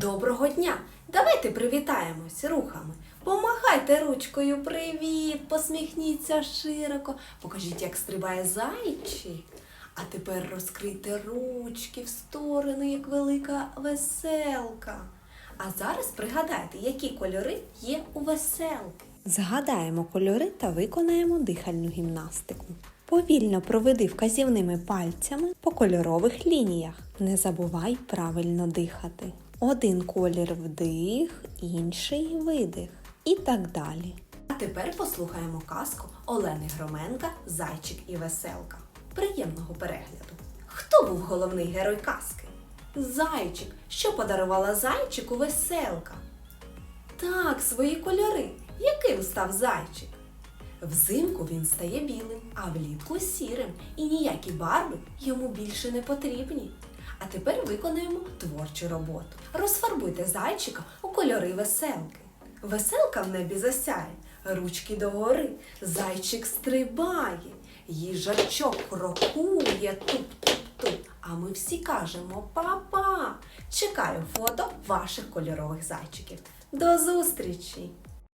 Доброго дня! Давайте привітаємось рухами. Помахайте ручкою привіт, посміхніться широко, покажіть, як стрибає зайчик. А тепер розкрийте ручки в сторони, як велика веселка. А зараз пригадайте, які кольори є у веселки. Згадаємо кольори та виконаємо дихальну гімнастику. Повільно проведи вказівними пальцями по кольорових лініях. Не забувай правильно дихати. Один колір вдих, інший видих. І так далі. А тепер послухаємо казку Олени Громенка Зайчик і веселка. Приємного перегляду. Хто був головний герой казки? Зайчик. Що подарувала зайчику веселка? Так, свої кольори. Яким став зайчик? Взимку він стає білим, а влітку сірим, і ніякі барви йому більше не потрібні. А тепер виконаємо творчу роботу. Розфарбуйте зайчика у кольори веселки. Веселка в небі засяє, ручки догори, зайчик стрибає, їжачок крокує туп-туп-туп. А ми всі кажемо па-па. Чекаю фото ваших кольорових зайчиків. До зустрічі!